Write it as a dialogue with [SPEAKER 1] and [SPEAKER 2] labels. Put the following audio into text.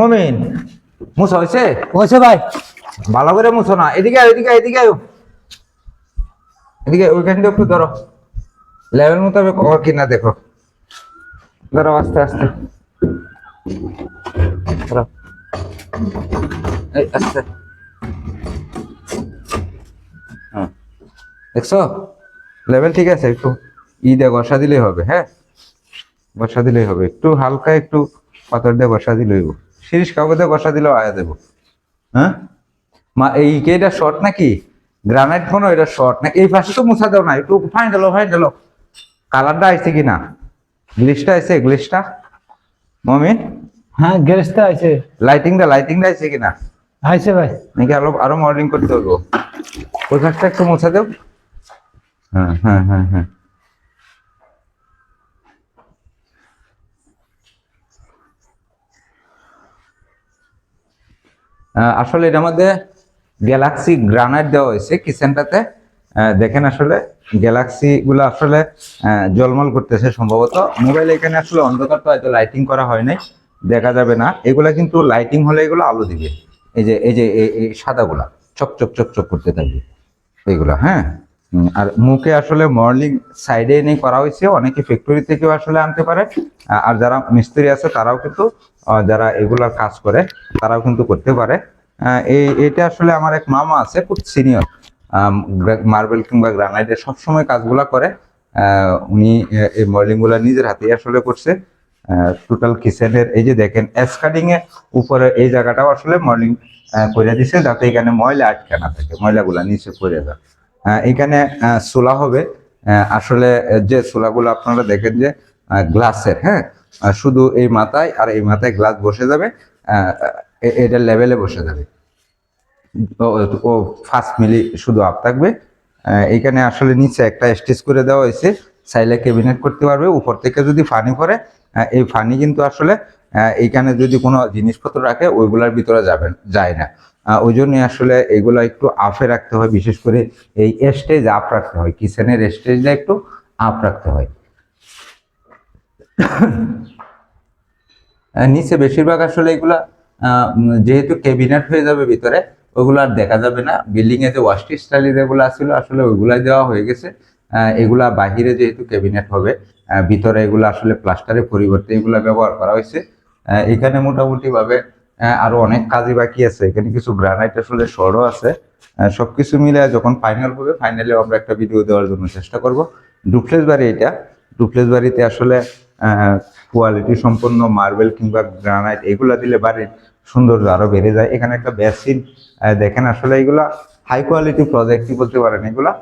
[SPEAKER 1] মমিন মুছ হয়েছে
[SPEAKER 2] হয়েছে ভাই।
[SPEAKER 1] ভালো করে মুছো না এদিকে আয়, এদিকে এদিকে আয়। এদিকে ওইখান দিয়ে একটু ধরো। লেভেল মোতাবেক ও কিনা দেখো। ধরো আস্তে আস্তে। ধরো। এই আস্তে। হ্যাঁ। দেখছ? লেভেল ঠিক আছে একটু ই দিয়ে ঘষা দিলেই হবে হ্যাঁ? ঘষা দিলেই হবে একটু হালকা একটু পাথর দিয়ে ঘষা দিলেই হবে। শিরিষ কাগজে ঘষা দিলেও আয়া দেবো। হ্যাঁ? মা এই কে এটা শর্ট নাকি? গ্রানাইট কোনো এটা শর্ট নাকি? এই পাশে তো মুছা দাও না একটু ফাইন দিলো ফাইন দিলো কালারটা আইছে কি না গ্লিসটা আইছে গ্লিসটা মমিন
[SPEAKER 2] হ্যাঁ গ্যারেজটা আছে
[SPEAKER 1] লাইটিংটা লাইটিংটা আইছে কি না
[SPEAKER 2] আইছে ভাই।
[SPEAKER 1] নাকি আরও আরও মডেলিং করতে হলো ওই পাশটা একটু মুছা দেও। হ্যাঁ হ্যাঁ হ্যাঁ হ্যাঁ। আসলে এটার মধ্যে গ্যালাক্সি গ্রানাইট দেওয়া হয়েছে কিচেনটাতে। দেখেন আসলে গ্যালাক্সি গুলো আসলে জলমল করতেছে সম্ভবত। মোবাইল এখানে আসলে অন্ধকার তো হয়তো লাইটিং করা হয় নাই, দেখা যাবে না। এগুলা কিন্তু লাইটিং হলে এগুলো আলো দিবে। এই যে এই যে, এই- সাদাগুলা চক চক চক চক করতে থাকবে। এইগুলা হ্যাঁ? আর মুখে আসলে মর্নিং সাইডে এনে করা হয়েছে, অনেকে ফ্যাক্টরি থেকেও আসলে আনতে পারে। আর যারা মিস্ত্রি আছে তারাও কিন্তু যারা এগুলার কাজ করে তারাও কিন্তু করতে পারে। এই, এটা আসলে আমার এক মামা আছে, খুব সিনিয়র মার্বেল কিংবা গ্রানাইটের সবসময় কাজগুলা করে। উনি এই মডেলিংগুলা নিজের হাতেই আসলে করছে। টোটাল কিচেনের এই যে দেখেন এসকাডিং এ উপরে এই জায়গাটাও আসলে মডেলিং করে দিছে, যাতে এখানে ময়লা আটকে না থাকে, ময়লাগুলা নিচে পড়ে যায়। এখানে চুলা হবে। আসলে যে চুলাগুলো আপনারা দেখেন যে গ্লাসের হ্যাঁ? শুধু এই মাথায় আর এই মাথায় গ্লাস বসে যাবে এটা লেভেলে বসে যাবে। ও- ফার্স্ট মিলি শুধু আপ থাকবে। আহ, এইখানে আসলে নিচে একটা স্টেজ করে দেওয়া হয়েছে। চাইলে ক্যাবিনেট করতে পারবে। উপর থেকে যদি ফানি আহ, এই ফানি কিন্তু আসলে এইখানে যদি কোনো জিনিসপত্র রাখে ওইগুলার ভিতরে যাবে যায় না। ওই জন্য আসলে এগুলো একটু আফে রাখতে হয় বিশেষ করে এই স্টেজ আপ রাখতে হয়। কিচেনের স্টেজটা একটু আপ রাখতে হয়। নিচে বেশিরভাগ আসলে এগুলা যেহেতু ক্যাবিনেট হয়ে যাবে ভিতরে ওগুলো আর দেখা যাবে না। বিল্ডিং এ যে ওয়াস্টি স্টাইল যেগুলো ছিল আসলে ওইগুলাই দেওয়া হয়ে গেছে। এগুলা বাহিরে যেহেতু ক্যাবিনেট হবে ভিতরে এগুলো আসলে প্লাস্টারের পরিবর্তে এগুলা ব্যবহার করা হয়েছে। এখানে মোটামুটি ভাবে আহ, আরও অনেক কাজই বাকি আছে। এখানে কিছু গ্রানাইট আসলে সরও আছে। সবকিছু মিলে যখন ফাইনাল হবে ফাইনালে আমরা একটা ভিডিও দেওয়ার জন্য চেষ্টা করব। ডুপ্লেস বাড়ি এটা। ডুপ্লেস বাড়িতে আসলে কোয়ালিটি সম্পন্ন মার্বেল কিংবা গ্রানাইট এগুলা দিলে বাড়ির সৌন্দর্য আরও বেড়ে যায়। এখানে একটা বেসিন দেখেন আসলে এগুলা হাই কোয়ালিটি প্রজেক্টই বলতে পারেন। এগুলা